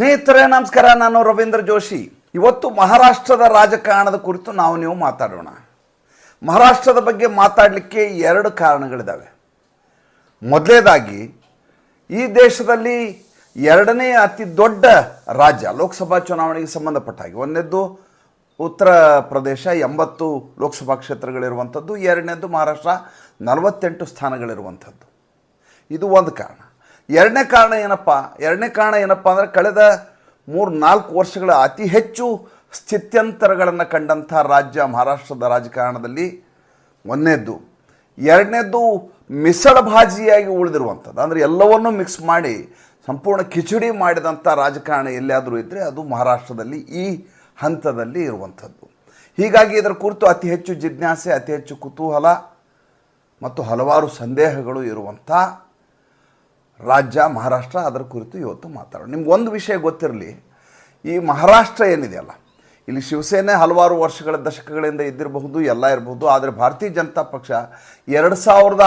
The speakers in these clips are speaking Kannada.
ಸ್ನೇಹಿತರೆ, ನಮಸ್ಕಾರ. ನಾನು ರವೀಂದ್ರ ಜೋಶಿ. ಇವತ್ತು ಮಹಾರಾಷ್ಟ್ರದ ರಾಜಕಾರಣದ ಕುರಿತು ನಾವು ನೀವು ಮಾತಾಡೋಣ. ಮಹಾರಾಷ್ಟ್ರದ ಬಗ್ಗೆ ಮಾತಾಡಲಿಕ್ಕೆ ಎರಡು ಕಾರಣಗಳಿದ್ದಾವೆ ಮೊದಲನೇದಾಗಿ ಈ ದೇಶದಲ್ಲಿ ಎರಡನೇ ಅತಿ ದೊಡ್ಡ ರಾಜ್ಯ, ಲೋಕಸಭಾ ಚುನಾವಣೆಗೆ ಸಂಬಂಧಪಟ್ಟ ಹಾಗೆ ಒಂದೆದ್ದು ಉತ್ತರ ಪ್ರದೇಶ, ಎಂಬತ್ತು ಲೋಕಸಭಾ ಕ್ಷೇತ್ರಗಳಿರುವಂಥದ್ದು. ಎರಡನೇದ್ದು ಮಹಾರಾಷ್ಟ್ರ, ನಲವತ್ತೆಂಟು ಸ್ಥಾನಗಳಿರುವಂಥದ್ದು. ಇದು ಒಂದು ಕಾರಣ. ಎರಡನೇ ಕಾರಣ ಏನಪ್ಪ? ಎರಡನೇ ಕಾರಣ ಏನಪ್ಪ ಅಂದರೆ ಕಳೆದ ಮೂರು ನಾಲ್ಕು ವರ್ಷಗಳ ಅತಿ ಹೆಚ್ಚು ಸ್ಥಿತ್ಯಂತರಗಳನ್ನು ಕಂಡಂಥ ರಾಜ್ಯ ಮಹಾರಾಷ್ಟ್ರದ ರಾಜಕಾರಣದಲ್ಲಿ ಒಂದನೇದ್ದು. ಎರಡನೇದ್ದು ಮಿಸಳ ಭಾಜಿಯಾಗಿ ಉಳಿದಿರುವಂಥದ್ದು. ಅಂದರೆ ಎಲ್ಲವನ್ನೂ ಮಿಕ್ಸ್ ಮಾಡಿ, ಸಂಪೂರ್ಣ ಕಿಚಡಿ ಮಾಡಿದಂಥ ರಾಜಕಾರಣ ಎಲ್ಲಿಯಾದರೂ ಇದ್ದರೆ ಅದು ಮಹಾರಾಷ್ಟ್ರದಲ್ಲಿ ಈ ಹಂತದಲ್ಲಿ ಇರುವಂಥದ್ದು. ಹೀಗಾಗಿ ಇದರ ಕುರಿತು ಅತಿ ಹೆಚ್ಚು ಜಿಜ್ಞಾಸೆ, ಅತಿ ಹೆಚ್ಚು ಕುತೂಹಲ ಮತ್ತು ಹಲವಾರು ಸಂದೇಹಗಳು ಇರುವಂಥ ರಾಜ್ಯ, ಮಹಾರಾಷ್ಟ್ರ ಅದರ ಕುರಿತು ಇವತ್ತು ಮಾತಾಡೋಣ. ನಿಮ್ಗೆ ಒಂದು ವಿಷಯ ಗೊತ್ತಿರಲಿ, ಈ ಮಹಾರಾಷ್ಟ್ರ ಏನಿದೆಯಲ್ಲ ಇಲ್ಲಿ ಶಿವಸೇನೆ ಹಲವಾರು ವರ್ಷಗಳ ದಶಕಗಳಿಂದ ಇದ್ದಿರಬಹುದು, ಎಲ್ಲ ಇರಬಹುದು, ಆದರೆ ಭಾರತೀಯ ಜನತಾ ಪಕ್ಷ ಎರಡು ಸಾವಿರದ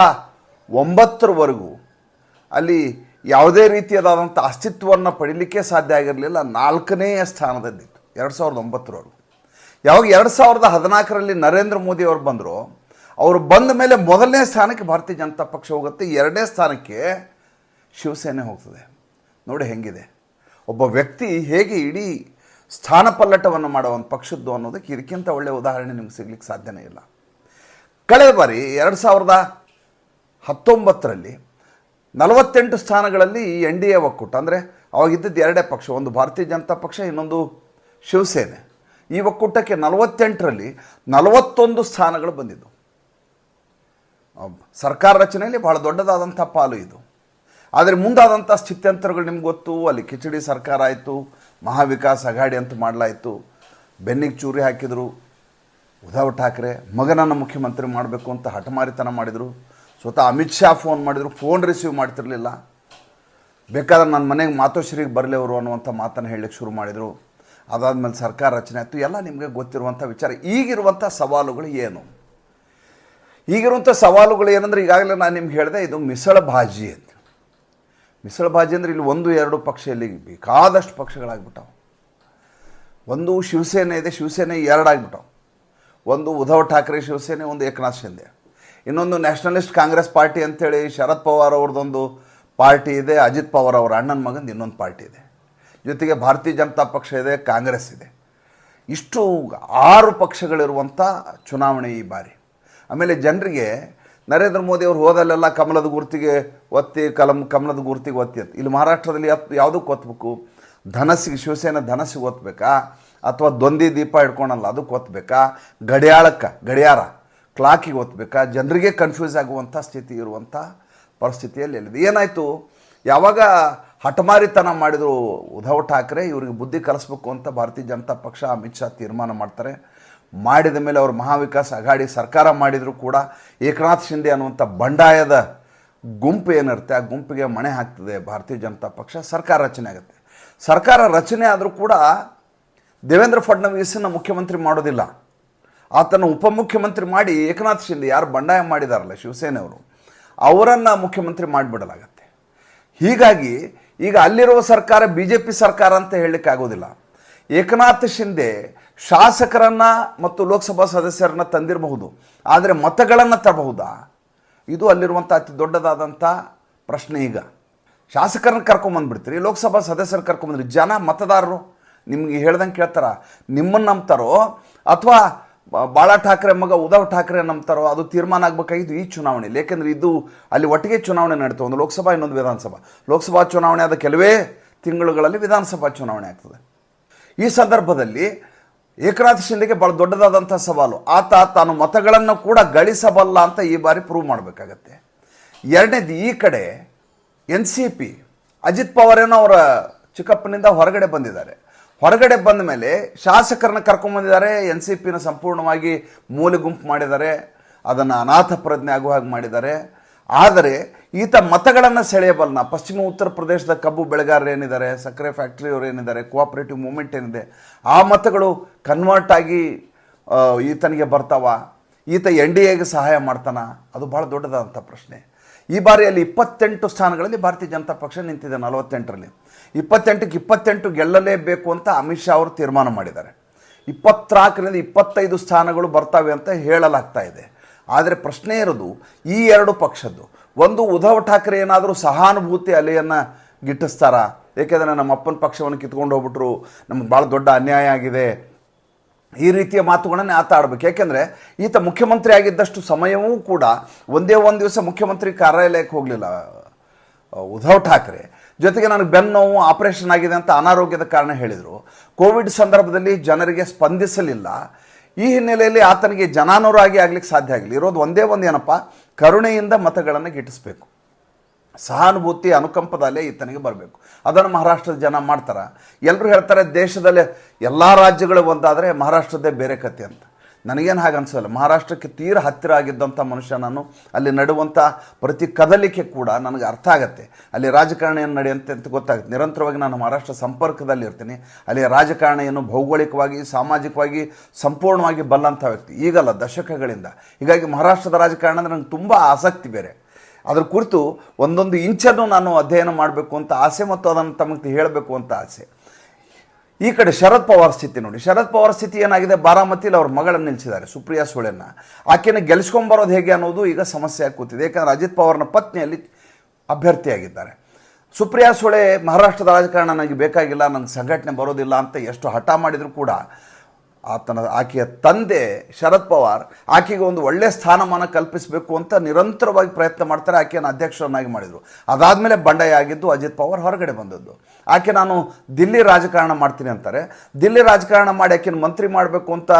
ಒಂಬತ್ತರವರೆಗೂ ಅಲ್ಲಿ ಯಾವುದೇ ರೀತಿಯಾದಂಥ ಅಸ್ತಿತ್ವವನ್ನು ಪಡೀಲಿಕ್ಕೆ ಸಾಧ್ಯ ಆಗಿರಲಿಲ್ಲ. ನಾಲ್ಕನೆಯ ಸ್ಥಾನದಲ್ಲಿತ್ತು, ಎರಡು ಸಾವಿರದ ಒಂಬತ್ತರವರೆಗೂ. ಯಾವಾಗ ಎರಡು ಸಾವಿರದ ಹದಿನಾಲ್ಕರಲ್ಲಿ ನರೇಂದ್ರ ಮೋದಿ ಅವರು ಬಂದರು, ಅವರು ಬಂದ ಮೇಲೆ ಮೊದಲನೇ ಸ್ಥಾನಕ್ಕೆ ಭಾರತೀಯ ಜನತಾ ಪಕ್ಷ ಹೋಗುತ್ತೆ. ಎರಡನೇ ಸ್ಥಾನಕ್ಕೆ ಶಿವಸೇನೆ ಹೋಗ್ತದೆ. ನೋಡಿ ಹೆಂಗಿದೆ. ಒಬ್ಬ ವ್ಯಕ್ತಿ ಹೇಗೆ ಇಡೀ ಸ್ಥಾನ ಪಲ್ಲಟವನ್ನು ಮಾಡೋ ಒಂದು ಪಕ್ಷದ್ದು ಅನ್ನೋದಕ್ಕೆ ಇದಕ್ಕಿಂತ ಒಳ್ಳೆಯ ಉದಾಹರಣೆ ನಿಮ್ಗೆ ಸಿಗ್ಲಿಕ್ಕೆ ಸಾಧ್ಯನೇ ಇಲ್ಲ. ಕಳೆದ ಬಾರಿ ಎರಡು ಸಾವಿರದ ಹತ್ತೊಂಬತ್ತರಲ್ಲಿ ನಲವತ್ತೆಂಟು ಸ್ಥಾನಗಳಲ್ಲಿ ಎನ್ ಡಿ ಎ ಒಕ್ಕೂಟ, ಅಂದರೆ ಅವಾಗಿದ್ದದ್ದು ಎರಡೇ ಪಕ್ಷ, ಒಂದು ಭಾರತೀಯ ಜನತಾ ಪಕ್ಷ, ಇನ್ನೊಂದು ಶಿವಸೇನೆ. ಈ ಒಕ್ಕೂಟಕ್ಕೆ ನಲವತ್ತೆಂಟರಲ್ಲಿ ನಲವತ್ತೊಂದು ಸ್ಥಾನಗಳು ಬಂದಿದ್ದು. ಸರ್ಕಾರ ರಚನೆಯಲ್ಲಿ ಬಹಳ ದೊಡ್ಡದಾದಂಥ ಪಾಲು ಇದು. ಆದರೆ ಮುಂದಾದಂಥ ಸ್ಥಿತ್ಯಂತರಗಳು ನಿಮ್ಗೆ ಗೊತ್ತು. ಅಲ್ಲಿ ಕಿಚಡಿ ಸರ್ಕಾರ ಆಯಿತು, ಮಹಾವಿಕಾಸ್ ಅಘಾಡಿ ಅಂತ ಮಾಡಲಾಯಿತು. ಬೆನ್ನಿಗೆ ಚೂರಿ ಹಾಕಿದರು ಉದ್ಧವ್ ಠಾಕ್ರೆ ಮಗನನ್ನು ಮುಖ್ಯಮಂತ್ರಿ ಮಾಡಬೇಕು ಅಂತ ಹಠಮಾರಿತನ ಮಾಡಿದರು. ಸ್ವತಃ ಅಮಿತ್ ಶಾ ಫೋನ್ ಮಾಡಿದರು, ಫೋನ್ ರಿಸೀವ್ ಮಾಡ್ತಿರಲಿಲ್ಲ. ಬೇಕಾದ್ರೆ ನನ್ನ ಮನೆಗೆ ಮಾತೋಶ್ರೀಗೆ ಬರಲೇವರು ಅನ್ನುವಂಥ ಮಾತನ್ನು ಹೇಳಲಿಕ್ಕೆ ಶುರು ಮಾಡಿದರು. ಅದಾದಮೇಲೆ ಸರ್ಕಾರ ರಚನೆ ಆಯಿತು. ಎಲ್ಲ ನಿಮಗೆ ಗೊತ್ತಿರುವಂಥ ವಿಚಾರ. ಈಗಿರುವಂಥ ಸವಾಲುಗಳು ಏನು? ಈಗಿರುವಂಥ ಸವಾಲುಗಳು ಏನಂದ್ರೆ ಈಗಾಗಲೇ ನಾನು ನಿಮ್ಗೆ ಹೇಳಿದೆ, ಇದು ಮಿಸಳ ಭಾಜಿ ಅಂತ. ಮಿಸಳ ಬಾಜಿ ಅಂದರೆ ಇಲ್ಲಿ ಒಂದು, ಎರಡು ಪಕ್ಷ ಇಲ್ಲಿ ಬೇಕಾದಷ್ಟು ಪಕ್ಷಗಳಾಗ್ಬಿಟ್ಟವು. ಒಂದು ಶಿವಸೇನೆ ಇದೆ, ಶಿವಸೇನೆ ಎರಡಾಗ್ಬಿಟ್ಟವು ಒಂದು ಉದ್ಧವ್ ಠಾಕ್ರೆ ಶಿವಸೇನೆ, ಒಂದು ಏಕನಾಥ್ ಶಿಂದೆ ಇನ್ನೊಂದು ನ್ಯಾಷನಲಿಸ್ಟ್ ಕಾಂಗ್ರೆಸ್ ಪಾರ್ಟಿ ಅಂತೇಳಿ ಶರದ್ ಪವಾರ್ ಅವ್ರದ್ದೊಂದು ಪಾರ್ಟಿ ಇದೆ, ಅಜಿತ್ ಪವಾರ್ ಅವರ ಅಣ್ಣನ ಮಗಂದು ಇನ್ನೊಂದು ಪಾರ್ಟಿ ಇದೆ. ಜೊತೆಗೆ ಭಾರತೀಯ ಜನತಾ ಪಕ್ಷ ಇದೆ, ಕಾಂಗ್ರೆಸ್ ಇದೆ. ಇಷ್ಟು ಆರು ಪಕ್ಷಗಳಿರುವಂಥ ಚುನಾವಣೆ ಈ ಬಾರಿ. ಆಮೇಲೆ ಜನರಿಗೆ ನರೇಂದ್ರ ಮೋದಿ ಅವರು ಹೋದಲ್ಲೆಲ್ಲ ಕಮಲದ ಗುರ್ತಿಗೆ ಒತ್ತಿ, ಕಲಂ, ಕಮಲದ ಗುರ್ತಿಗೆ ಒತ್ತಿ ಅಂತ. ಇಲ್ಲಿ ಮಹಾರಾಷ್ಟ್ರದಲ್ಲಿ ಯಾತ್ ಯಾವುದಕ್ಕೆ ಒತ್ತಬೇಕು ಧನಸ್ಸಿಗೆ ಶಿವಸೇನೆ ಧನಸ್ಸಿಗೆ ಒತ್ತಬೇಕಾ ಅಥವಾ ದೊಂದಿ ದೀಪ ಹಿಡ್ಕೊಳಲ್ಲ ಅದಕ್ಕೆ ಒತ್ತಬೇಕಾ ಗಡಿಯಾಳಕ್ಕೆ, ಗಡಿಯಾರ ಕ್ಲಾಕಿಗೆ ಒತ್ತಬೇಕಾ ಜನರಿಗೆ ಕನ್ಫ್ಯೂಸ್ ಆಗುವಂಥ ಸ್ಥಿತಿ ಇರುವಂಥ ಪರಿಸ್ಥಿತಿಯಲ್ಲಿ ಎಲ್ಲಿದೆ. ಏನಾಯಿತು? ಯಾವಾಗ ಹಠಮಾರಿತನ ಮಾಡಿದರು ಉದ್ಧವ್ ಠಾಕ್ರೆ, ಇವರಿಗೆ ಬುದ್ಧಿ ಕಲಿಸ್ಬೇಕು ಅಂತ ಭಾರತೀಯ ಜನತಾ ಪಕ್ಷ, ಅಮಿತ್ ಶಾ ತೀರ್ಮಾನ ಮಾಡ್ತಾರೆ. ಮಾಡಿದ ಮೇಲೆ ಅವರು ಮಹಾವಿಕಾಸ್ ಅಘಾಡಿ ಸರ್ಕಾರ ಮಾಡಿದರೂ ಕೂಡ ಏಕನಾಥ್ ಶಿಂದೆ ಅನ್ನುವಂಥ ಬಂಡಾಯದ ಗುಂಪು ಏನಿರುತ್ತೆ, ಆ ಗುಂಪಿಗೆ ಮಣೆ ಹಾಕ್ತದೆ ಭಾರತೀಯ ಜನತಾ ಪಕ್ಷ, ಸರ್ಕಾರ ರಚನೆ ಆಗುತ್ತೆ. ಸರ್ಕಾರ ರಚನೆ ಆದರೂ ಕೂಡ ದೇವೇಂದ್ರ ಫಡ್ನವೀಸನ್ನು ಮುಖ್ಯಮಂತ್ರಿ ಮಾಡೋದಿಲ್ಲ. ಆತನ ಉಪಮುಖ್ಯಮಂತ್ರಿ ಮಾಡಿ ಏಕನಾಥ್ ಶಿಂದೆ ಯಾರು ಬಂಡಾಯ ಮಾಡಿದಾರಲ್ಲ ಶಿವಸೇನೆಯವರು, ಅವರನ್ನು ಮುಖ್ಯಮಂತ್ರಿ ಮಾಡಿಬಿಡಲಾಗತ್ತೆ. ಹೀಗಾಗಿ ಈಗ ಅಲ್ಲಿರುವ ಸರ್ಕಾರ ಬಿ ಜೆ ಪಿ ಸರ್ಕಾರ ಅಂತ ಹೇಳಲಿಕ್ಕೆ ಆಗೋದಿಲ್ಲ ಏಕನಾಥ್ ಶಿಂದೆ ಶಾಸಕರನ್ನ ಮತ್ತು ಲೋಕಸಭಾ ಸದಸ್ಯರನ್ನ ತಂದಿರಬಹುದು. ಆದರೆ ಮತಗಳನ್ನು ತರಬಹುದಾ? ಇದು ಅಲ್ಲಿರುವಂಥ ಅತಿ ದೊಡ್ಡದಾದಂಥ ಪ್ರಶ್ನೆ ಈಗ. ಶಾಸಕರನ್ನ ಕರ್ಕೊಂಬಂದ್ಬಿಡ್ತೀರಿ ಲೋಕಸಭಾ ಸದಸ್ಯರು ಕರ್ಕೊಂಬಂದ್ರಿ ಜನ ಮತದಾರರು ನಿಮಗೆ ಹೇಳ್ದಂಗೆ ಕೇಳ್ತಾರ, ನಿಮ್ಮನ್ನು ನಂಬ್ತಾರೋ? ಅಥವಾ ಬಾಳ ಠಾಕ್ರೆ ಮಗ ಉದ್ಧವ್ ಠಾಕ್ರೆ ನಂಬ್ತಾರೋ? ಅದು ತೀರ್ಮಾನ ಆಗಬೇಕಾಗಿದ್ದು ಈ ಚುನಾವಣೆ. ಏಕೆಂದರೆ ಇದು ಅಲ್ಲಿ ಒಟ್ಟಿಗೆ ಚುನಾವಣೆ ನಡೀತು ಒಂದು ಲೋಕಸಭಾ, ಇನ್ನೊಂದು ವಿಧಾನಸಭಾ. ಲೋಕಸಭಾ ಚುನಾವಣೆ ಆದ ಕೆಲವೇ ತಿಂಗಳುಗಳಲ್ಲಿ ವಿಧಾನಸಭಾ ಚುನಾವಣೆ ಆಗ್ತದೆ. ಈ ಸಂದರ್ಭದಲ್ಲಿ ಏಕನಾಥ್ ಶಿಂದೆಗೆ ಬಹಳ ದೊಡ್ಡದಾದಂಥ ಸವಾಲು. ಆತ ತಾನು ಮತಗಳನ್ನು ಕೂಡ ಗಳಿಸಬಲ್ಲ ಅಂತ ಈ ಬಾರಿ ಪ್ರೂವ್ ಮಾಡಬೇಕಾಗತ್ತೆ. ಎರಡನೇದು ಈ ಕಡೆ N C P Ajit Pawar ಏನೋ ಅವರ ಚಿಕ್ಕಪ್ಪನಿಂದ ಹೊರಗಡೆ ಬಂದಿದ್ದಾರೆ. ಹೊರಗಡೆ ಬಂದ ಮೇಲೆ ಶಾಸಕರನ್ನ ಕರ್ಕೊಂಬಂದಿದ್ದಾರೆ ಎನ್ ಸಿ ಪಿನ ಸಂಪೂರ್ಣವಾಗಿ ಮೂಲೆ ಗುಂಪು ಮಾಡಿದ್ದಾರೆ, ಅದನ್ನು ಅನಾಥ ಪ್ರಜ್ಞೆ ಆಗುವ ಹಾಗೆ ಮಾಡಿದ್ದಾರೆ. ಆದರೆ ಈತ ಮತಗಳನ್ನು ಸೆಳೆಯಬಲ್ಲ, ಪಶ್ಚಿಮ ಉತ್ತರ ಪ್ರದೇಶದ ಕಬ್ಬು ಬೆಳೆಗಾರರು ಏನಿದ್ದಾರೆ, ಸಕ್ಕರೆ ಫ್ಯಾಕ್ಟ್ರಿಯವರು ಏನಿದ್ದಾರೆ ಕೋಆಪರೇಟಿವ್ ಮೂವ್ಮೆಂಟ್ ಏನಿದೆ, ಆ ಮತಗಳು ಕನ್ವರ್ಟ್ ಆಗಿ ಈತನಿಗೆ ಬರ್ತಾವ, ಈತ ಎನ್ ಡಿ ಎಗೆ ಸಹಾಯ ಮಾಡ್ತಾನ, ಅದು ಭಾಳ ದೊಡ್ಡದಾದಂಥ ಪ್ರಶ್ನೆ. ಈ ಬಾರಿ ಅಲ್ಲಿ ಇಪ್ಪತ್ತೆಂಟು ಸ್ಥಾನಗಳಲ್ಲಿ ಭಾರತೀಯ ಜನತಾ ಪಕ್ಷ ನಿಂತಿದೆ ನಲವತ್ತೆಂಟರಲ್ಲಿ. ಇಪ್ಪತ್ತೆಂಟಕ್ಕೆ ಇಪ್ಪತ್ತೆಂಟು ಗೆಲ್ಲಲೇಬೇಕು ಅಂತ ಅಮಿತ್ ಶಾ ಅವರು ತೀರ್ಮಾನ ಮಾಡಿದ್ದಾರೆ. ಇಪ್ಪತ್ನಾಲ್ಕರಿಂದ ಇಪ್ಪತ್ತೈದು ಸ್ಥಾನಗಳು ಬರ್ತವೆ ಅಂತ ಹೇಳಲಾಗ್ತಾ ಇದೆ. ಆದರೆ ಪ್ರಶ್ನೆ ಇರೋದು, ಈ ಎರಡು ಪಕ್ಷದ್ದು, ಒಂದು ಉದ್ಧವ್ ಠಾಕ್ರೆ ಏನಾದರೂ ಸಹಾನುಭೂತಿ ಅಲೆಯನ್ನು ಗಿಟ್ಟಿಸ್ತಾರಾ? ಏಕೆಂದರೆ ನಮ್ಮ ಅಪ್ಪನ ಪಕ್ಷವನ್ನು ಕಿತ್ಕೊಂಡು ಹೋಗ್ಬಿಟ್ರು, ನಮ್ಗೆ ಭಾಳ ದೊಡ್ಡ ಅನ್ಯಾಯ ಆಗಿದೆ. ಈ ರೀತಿಯ ಮಾತುಗಳನ್ನೇ ಆತ ಆಡಬೇಕು. ಯಾಕೆಂದರೆ ಈತ ಮುಖ್ಯಮಂತ್ರಿ ಆಗಿದ್ದಷ್ಟು ಸಮಯವೂ ಕೂಡ ಒಂದೇ ಒಂದು ದಿವಸ ಮುಖ್ಯಮಂತ್ರಿ ಕಾರ್ಯಾಲಯಕ್ಕೆ ಹೋಗಲಿಲ್ಲ. ಉದ್ಧವ್ ಠಾಕ್ರೆ. ಜೊತೆಗೆ ನನಗೆ ಬೆನ್ನು ಆಪರೇಷನ್ ಆಗಿದೆ ಅಂತ ಅನಾರೋಗ್ಯದ ಕಾರಣ ಹೇಳಿದರು. ಕೋವಿಡ್ ಸಂದರ್ಭದಲ್ಲಿ ಜನರಿಗೆ ಸ್ಪಂದಿಸಲಿಲ್ಲ. ಈ ಹಿನ್ನೆಲೆಯಲ್ಲಿ ಆತನಿಗೆ ಜನಾನುರಾಗಿ ಆಗ್ಲಿಕ್ಕೆ ಸಾಧ್ಯ ಆಗಲಿ ಇರೋದು ಒಂದೇ ಒಂದು ಏನಪ್ಪ? ಕರುಣೆಯಿಂದ ಮತಗಳನ್ನು ಗಿಟ್ಟಿಸ್ಬೇಕು. ಸಹಾನುಭೂತಿ ಅನುಕಂಪದಲ್ಲೇ ಈತನಿಗೆ ಬರಬೇಕು. ಅದನ್ನು ಮಹಾರಾಷ್ಟ್ರದ ಜನ ಮಾಡ್ತಾರೆ. ಎಲ್ಲರೂ ಹೇಳ್ತಾರೆ, ದೇಶದಲ್ಲಿ ಎಲ್ಲ ರಾಜ್ಯಗಳು ಒಂದಾದರೆ ಮಹಾರಾಷ್ಟ್ರದ್ದೇ ಬೇರೆ ಕತೆ ಅಂತ. ನನಗೇನು ಹಾಗೆ ಅನಿಸೋಲ್ಲ. ಮಹಾರಾಷ್ಟ್ರಕ್ಕೆ ತೀರ ಹತ್ತಿರ ಆಗಿದ್ದಂಥ ಮನುಷ್ಯ ನಾನು. ಅಲ್ಲಿ ನಡುವಂಥ ಪ್ರತಿ ಕದಲಿಕೆ ಕೂಡ ನನಗೆ ಅರ್ಥ ಆಗುತ್ತೆ. ಅಲ್ಲಿ ರಾಜಕಾರಣ ಏನು ನಡೆಯುತ್ತೆ ಅಂತ ಗೊತ್ತಾಗುತ್ತೆ. ನಿರಂತರವಾಗಿ ನಾನು ಮಹಾರಾಷ್ಟ್ರ ಸಂಪರ್ಕದಲ್ಲಿ ಇರ್ತೀನಿ. ಅಲ್ಲಿ ರಾಜಕಾರಣ ಏನು ಭೌಗೋಳಿಕವಾಗಿ, ಸಾಮಾಜಿಕವಾಗಿ ಸಂಪೂರ್ಣವಾಗಿ ಬಲ್ಲಂಥ ವ್ಯಕ್ತಿ. ಈಗಲ್ಲ ದಶಕಗಳಿಂದ. ಹೀಗಾಗಿ ಮಹಾರಾಷ್ಟ್ರದ ರಾಜಕಾರಣ ಅಂದರೆ ನನಗೆ ತುಂಬ ಆಸಕ್ತಿ ಬೇರೆ. ಅದ್ರ ಕುರಿತು ಒಂದೊಂದು ಇಂಚನ್ನು ನಾನು ಅಧ್ಯಯನ ಮಾಡಬೇಕು ಅಂತ ಆಸೆ ಮತ್ತು ಅದನ್ನು ತಮಗೆ ಹೇಳಬೇಕು ಅಂತ ಆಸೆ. ಈ ಕಡೆ ಶರದ್ ಪವಾರ್ ಸ್ಥಿತಿ ನೋಡಿ. ಶರದ್ ಪವಾರ್ ಸ್ಥಿತಿ ಏನಾಗಿದೆ? ಬಾರಾಮತಿಲಿ ಅವ್ರ ಮಗಳನ್ನು ನಿಲ್ಲಿಸಿದ್ದಾರೆ ಸುಪ್ರಿಯಾ ಸುಳೆನ ಆಕೆನ ಗೆಲ್ಸ್ಕೊಂಬರೋದು ಹೇಗೆ ಅನ್ನೋದು ಈಗ ಸಮಸ್ಯೆ ಆಗುತ್ತಿದೆ ಯಾಕಂದರೆ ಅಜಿತ್ ಪವಾರ್ನ ಪತ್ನಿಯಲ್ಲಿ ಅಭ್ಯರ್ಥಿಯಾಗಿದ್ದಾರೆ. ಸುಪ್ರಿಯಾ ಸುಳೆ ಮಹಾರಾಷ್ಟ್ರದ ರಾಜಕಾರಣ ನನಗೆ ಬೇಕಾಗಿಲ್ಲ ನನ್ನ ಸಂಘಟನೆ ಬರೋದಿಲ್ಲ ಅಂತ ಎಷ್ಟು ಹಠ ಮಾಡಿದರೂ ಕೂಡ ಆತನ, ಆಕೆಯ ತಂದೆ ಶರದ್ ಪವಾರ್, ಆಕೆಗೆ ಒಂದು ಒಳ್ಳೆಯ ಸ್ಥಾನಮಾನ ಕಲ್ಪಿಸಬೇಕು ಅಂತ ನಿರಂತರವಾಗಿ ಪ್ರಯತ್ನ ಮಾಡ್ತಾರೆ, ಆಕೆಯನ್ನು ಅಧ್ಯಕ್ಷರನ್ನಾಗಿ ಮಾಡಿದರು. ಅದಾದಮೇಲೆ ಬಂಡಾಯ ಆಗಿದ್ದು ಅಜಿತ್ ಪವಾರ್ ಹೊರಗಡೆ ಬಂದದ್ದು. ಆಕೆ ನಾನು ದಿಲ್ಲಿ ರಾಜಕಾರಣ ಮಾಡ್ತೀನಿ ಅಂತಾರೆ. ದಿಲ್ಲಿ ರಾಜಕಾರಣ ಮಾಡಿ ಆಕೆಯನ್ನು ಮಂತ್ರಿ ಮಾಡಬೇಕು ಅಂತ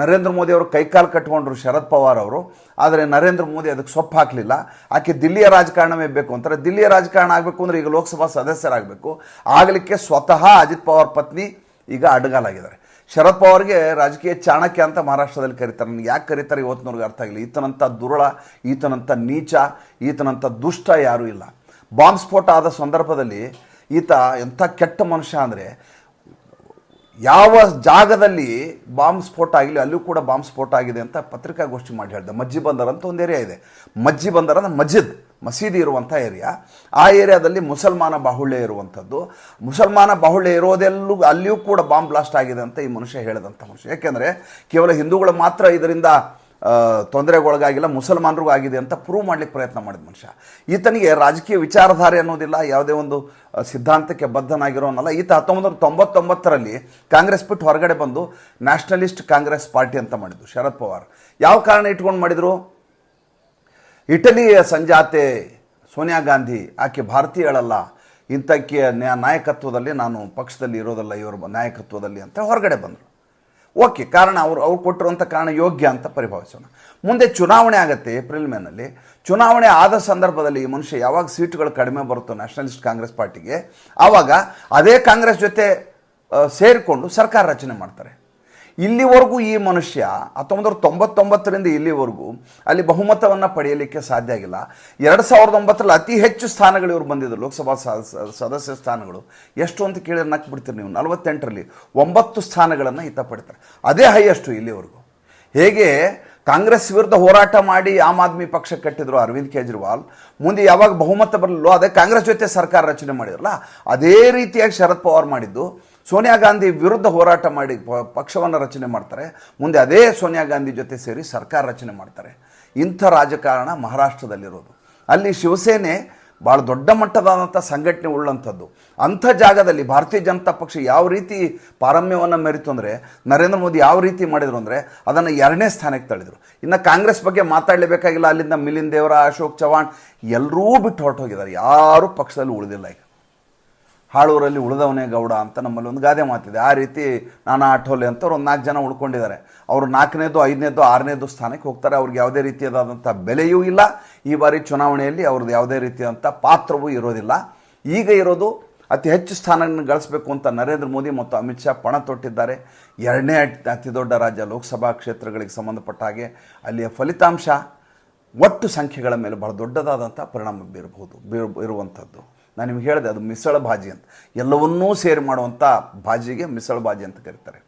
ನರೇಂದ್ರ ಮೋದಿ ಅವರು ಕೈಕಾಲು ಕಟ್ಕೊಂಡ್ರು ಶರದ್ ಪವಾರ್ ಅವರು. ಆದರೆ ನರೇಂದ್ರ ಮೋದಿ ಅದಕ್ಕೆ ಸೊಪ್ಪು ಹಾಕಲಿಲ್ಲ. ಆಕೆ ದಿಲ್ಲಿಯ ರಾಜಕಾರಣವೇ ಬೇಕು ಅಂತಾರೆ. ದಿಲ್ಲಿಯ ರಾಜಕಾರಣ ಆಗಬೇಕು ಅಂದರೆ ಈಗ ಲೋಕಸಭಾ ಸದಸ್ಯರಾಗಬೇಕು. ಆಗಲಿಕ್ಕೆ ಸ್ವತಃ ಅಜಿತ್ ಪವಾರ್ ಪತ್ನಿ ಈಗ ಅಡ್ಡಗಾಲಾಗಿದ್ದಾರೆ ಶರದ್ ಪವಾರ್ಗೆ ರಾಜಕೀಯ ಚಾಣಕ್ಯ ಅಂತ ಮಹಾರಾಷ್ಟ್ರದಲ್ಲಿ ಕರೀತಾರೆ. ನನಗೆ ಯಾಕೆ ಕರೀತಾರೆ ಇವತ್ತಿನವ್ರಿಗೆ ಅರ್ಥ ಆಗಿಲ್ಲ. ಈತನಂಥ ದುರುಳ, ಈತನಂಥ ನೀಚ, ಈತನಂಥ ದುಷ್ಟ ಯಾರೂ ಇಲ್ಲ. ಬಾಂಬ್ ಸ್ಫೋಟ ಆದ ಸಂದರ್ಭದಲ್ಲಿ ಈತ ಎಂಥ ಕೆಟ್ಟ ಮನುಷ್ಯ ಅಂದರೆ, ಯಾವ ಜಾಗದಲ್ಲಿ ಬಾಂಬ್ ಸ್ಫೋಟ ಆಗಲಿ ಅಲ್ಲೂ ಕೂಡ ಬಾಂಬ್ ಸ್ಫೋಟ ಆಗಿದೆ ಅಂತ ಪತ್ರಿಕಾಗೋಷ್ಠಿ ಮಾಡಿ ಹೇಳಿದೆ. ಮಜ್ಜಿ ಬಂದರ್ ಅಂತ ಒಂದು ಏರಿಯಾ ಇದೆ. ಮಜ್ಜಿ ಬಂದರ್ ಅಂದರೆ ಮಸ್ಜಿದ್ ಮಸೀದಿ ಇರುವಂಥ ಏರಿಯಾ ಆ ಏರಿಯಾದಲ್ಲಿ ಮುಸಲ್ಮಾನ ಬಾಹುಳ್ಯ ಇರುವಂಥದ್ದು. ಮುಸಲ್ಮಾನ ಬಾಹುಳ್ಯ ಇರೋದೆಲ್ಲೂ, ಅಲ್ಲಿಯೂ ಕೂಡ ಬಾಂಬ್ ಬ್ಲಾಸ್ಟ್ ಆಗಿದೆ ಅಂತ ಈ ಮನುಷ್ಯ ಹೇಳಿದಂಥ ಮನುಷ್ಯ. ಯಾಕೆಂದರೆ ಕೇವಲ ಹಿಂದೂಗಳು ಮಾತ್ರ ಇದರಿಂದ ತೊಂದರೆಗೊಳಗಾಗಿಲ್ಲ, ಮುಸಲ್ಮಾನರಿಗೂ ಆಗಿದೆ ಅಂತ ಪ್ರೂವ್ ಮಾಡ್ಲಿಕ್ಕೆ ಪ್ರಯತ್ನ ಮಾಡಿದ ಮನುಷ್ಯ. ಈತನಿಗೆ ರಾಜಕೀಯ ವಿಚಾರಧಾರೆ ಅನ್ನೋದಿಲ್ಲ, ಯಾವುದೇ ಒಂದು ಸಿದ್ಧಾಂತಕ್ಕೆ ಬದ್ಧನಾಗಿರೋನಲ್ಲ ಈತ ಹತ್ತೊಂಬತ್ತು ನೂರ ತೊಂಬತ್ತೊಂಬತ್ತರಲ್ಲಿ ಕಾಂಗ್ರೆಸ್ ಬಿಟ್ಟು ಹೊರಗಡೆ ಬಂದು ನ್ಯಾಷನಲಿಸ್ಟ್ ಕಾಂಗ್ರೆಸ್ ಪಾರ್ಟಿ ಅಂತ ಮಾಡಿದ್ದು, ಶರದ್ ಪವಾರ್. ಯಾವ ಕಾರಣ ಇಟ್ಕೊಂಡು ಮಾಡಿದರು? ಇಟಲಿಯ ಸಂಜಾತೆ ಸೋನಿಯಾ ಗಾಂಧಿ, ಆಕೆ ಭಾರತೀಯಳಲ್ಲ. ಇಂಥಕ್ಕೆ ನ್ಯಾ- ನಾಯಕತ್ವದಲ್ಲಿ ನಾನು ಪಕ್ಷದಲ್ಲಿ ಇರೋದಲ್ಲ, ಇವರು ನಾಯಕತ್ವದಲ್ಲಿ ಅಂತ ಹೊರಗಡೆ ಬಂದರು. ಓಕೆ, ಕಾರಣ ಅವರು, ಅವ್ರು ಕೊಟ್ಟಿರುವಂಥ ಕಾರಣ ಯೋಗ್ಯ ಅಂತ ಪರಿಭಾವಿಸೋಣ. ಮುಂದೆ ಚುನಾವಣೆ ಆಗುತ್ತೆ, ಏಪ್ರಿಲ್ ಮೇನಲ್ಲಿ. ಚುನಾವಣೆ ಆದ ಸಂದರ್ಭದಲ್ಲಿ ಈ ಮನುಷ್ಯ ಯಾವಾಗ ಸೀಟುಗಳು ಕಡಿಮೆ ಬರುತ್ತೋ ನ್ಯಾಷನಲಿಸ್ಟ್ ಕಾಂಗ್ರೆಸ್ ಪಾರ್ಟಿಗೆ, ಆವಾಗ ಅದೇ ಕಾಂಗ್ರೆಸ್ ಜೊತೆ ಸೇರಿಕೊಂಡು ಸರ್ಕಾರ ರಚನೆ ಮಾಡ್ತಾರೆ. ಇಲ್ಲಿವರೆಗೂ ಈ ಮನುಷ್ಯ ಹತ್ತೊಂಬತ್ತು ತೊಂಬತ್ತೊಂಬತ್ತರಿಂದ ಇಲ್ಲಿವರೆಗೂ ಅಲ್ಲಿ ಬಹುಮತವನ್ನು ಪಡೆಯಲಿಕ್ಕೆ ಸಾಧ್ಯ ಆಗಿಲ್ಲ. ಎರಡು ಸಾವಿರದ ಒಂಬತ್ತರಲ್ಲಿ ಅತಿ ಹೆಚ್ಚು ಸ್ಥಾನಗಳು ಇವರು ಬಂದಿದ್ದರು ಲೋಕಸಭಾ ಸದಸ್ಯ ಸ್ಥಾನಗಳು. ಎಷ್ಟು ಅಂತ ಕೇಳಿದ್ರೆ ನಾಲ್ಕು ಬಿಡ್ತೀರಿ ನೀವು? ನಲವತ್ತೆಂಟರಲ್ಲಿ ಒಂಬತ್ತು ಸ್ಥಾನಗಳನ್ನು ಈತ ಪಡಿತಾರೆ ಅದೇ ಹೈಯೆಸ್ಟು ಇಲ್ಲಿವರೆಗೂ. ಹೇಗೆ? ಕಾಂಗ್ರೆಸ್ ವಿರುದ್ಧ ಹೋರಾಟ ಮಾಡಿ ಆಮ್ ಆದ್ಮಿ ಪಕ್ಷ ಕಟ್ಟಿದ್ರು ಅರವಿಂದ್ ಕೇಜ್ರಿವಾಲ್. ಮುಂದೆ ಯಾವಾಗ ಬಹುಮತ ಬರಲಿಲ್ಲೋ ಅದೇ ಕಾಂಗ್ರೆಸ್ ಜೊತೆ ಸರ್ಕಾರ ರಚನೆ ಮಾಡಿದ್ರಲ್ಲ, ಅದೇ ರೀತಿಯಾಗಿ ಶರದ್ ಪವಾರ್ ಮಾಡಿದ್ದು. ಸೋನಿಯಾ ಗಾಂಧಿ ವಿರುದ್ಧ ಹೋರಾಟ ಮಾಡಿ ಪಕ್ಷವನ್ನು ರಚನೆ ಮಾಡ್ತಾರೆ. ಮುಂದೆ ಅದೇ ಸೋನಿಯಾ ಗಾಂಧಿ ಜೊತೆ ಸೇರಿ ಸರ್ಕಾರ ರಚನೆ ಮಾಡ್ತಾರೆ. ಇಂಥ ರಾಜಕಾರಣ ಮಹಾರಾಷ್ಟ್ರದಲ್ಲಿರೋದು. ಅಲ್ಲಿ ಶಿವಸೇನೆ ಭಾಳ ದೊಡ್ಡ ಮಟ್ಟದಾದಂಥ ಸಂಘಟನೆ ಉಳ್ಳಂಥದ್ದು. ಅಂಥ ಜಾಗದಲ್ಲಿ ಭಾರತೀಯ ಜನತಾ ಪಕ್ಷ ಯಾವ ರೀತಿ ಪಾರಮ್ಯವನ್ನು ಮೆರಿತು ಅಂದರೆ, ನರೇಂದ್ರ ಮೋದಿ ಯಾವ ರೀತಿ ಮಾಡಿದರು ಅಂದರೆ, ಅದನ್ನು ಎರಡನೇ ಸ್ಥಾನಕ್ಕೆ ತಳ್ಳಿದರು. ಇನ್ನು ಕಾಂಗ್ರೆಸ್ ಬಗ್ಗೆ ಮಾತಾಡಲೇಬೇಕಾಗಿಲ್ಲ, ಅಲ್ಲಿಂದ ಮಿಲಿಂದ್ ದೇವರ, ಅಶೋಕ್ ಚವಾಣ್ ಎಲ್ಲರೂ ಬಿಟ್ಟು ಹೊರಟೋಗಿದ್ದಾರೆ. ಯಾರೂ ಪಕ್ಷದಲ್ಲಿ ಉಳಿದಿಲ್ಲ ಈಗ. ಹಾಳೂರಲ್ಲಿ ಉಳಿದವನೇ ಗೌಡ ಅಂತ ನಮ್ಮಲ್ಲಿ ಒಂದು ಗಾದೆ ಮಾತಿದೆ. ಆ ರೀತಿ ನಾನಾ ಆಠೋಲೆ ಅಂತ ಒಂದು ನಾಲ್ಕು ಜನ ಉಳ್ಕೊಂಡಿದ್ದಾರೆ. ಅವರು ನಾಲ್ಕನೇದು ಐದನೇದು ಆರನೇದು ಸ್ಥಾನಕ್ಕೆ ಹೋಗ್ತಾರೆ. ಅವ್ರಿಗೆ ಯಾವುದೇ ರೀತಿಯಾದಂಥ ಬೆಲೆಯೂ ಇಲ್ಲ. ಈ ಬಾರಿ ಚುನಾವಣೆಯಲ್ಲಿ ಅವ್ರದ್ದು ಯಾವುದೇ ರೀತಿಯಾದಂಥ ಪಾತ್ರವೂ ಇರೋದಿಲ್ಲ. ಈಗ ಇರೋದು ಅತಿ ಹೆಚ್ಚು ಸ್ಥಾನಗಳನ್ನು ಗಳಿಸಬೇಕು ಅಂತ ನರೇಂದ್ರ ಮೋದಿ ಮತ್ತು ಅಮಿತ್ ಶಾ ಪಣ ತೊಟ್ಟಿದ್ದಾರೆ. ಎರಡನೇ ಅತಿ ದೊಡ್ಡ ರಾಜ್ಯ ಲೋಕಸಭಾ ಕ್ಷೇತ್ರಗಳಿಗೆ ಸಂಬಂಧಪಟ್ಟ ಹಾಗೆ ಅಲ್ಲಿಯ ಫಲಿತಾಂಶ ಒಟ್ಟು ಸಂಖ್ಯೆಗಳ ಮೇಲೆ ಬಹಳ ದೊಡ್ಡದಾದಂಥ ಪರಿಣಾಮ ಬೀರಬಹುದು, ಬೀರ್ ಇರುವಂಥದ್ದು ನಾನು ನಿಮ್ಗೆ ಹೇಳಿದೆ, ಅದು ಮಿಸಳ ಭಾಜಿ ಅಂತ. ಎಲ್ಲವನ್ನೂ ಸೇರಿ ಮಾಡುವಂಥ ಭಾಜಿಗೆ ಮಿಸಳ ಭಾಜಿ ಅಂತ ಕರೀತಾರೆ.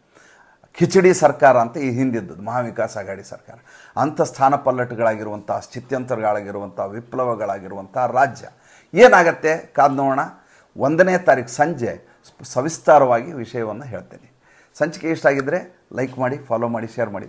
ಖಿಚಡಿ ಸರ್ಕಾರ ಅಂತ ಈ ಹಿಂದಿದ್ದದ್ದು, ಮಹಾವಿಕಾಸ್ ಅಘಾಡಿ ಸರ್ಕಾರ. ಅಂಥ ಸ್ಥಾನ ಪಲ್ಲಟಗಳಾಗಿರುವಂಥ, ಸ್ಥಿತ್ಯಂತರಗಳಾಗಿರುವಂಥ, ವಿಪ್ಲವಗಳಾಗಿರುವಂಥ ರಾಜ್ಯ. ಏನಾಗತ್ತೆ ಕಾದ್ ನೋಡೋಣ? ಒಂದನೇ ತಾರೀಕು ಸಂಜೆ ಸವಿಸ್ತಾರವಾಗಿ ವಿಷಯವನ್ನು ಹೇಳ್ತೇನೆ. ಸಂಚಿಕೆ ಇಷ್ಟ ಆಗಿದ್ದರೆ ಲೈಕ್ ಮಾಡಿ ಫಾಲೋ ಮಾಡಿ ಶೇರ್ ಮಾಡಿ.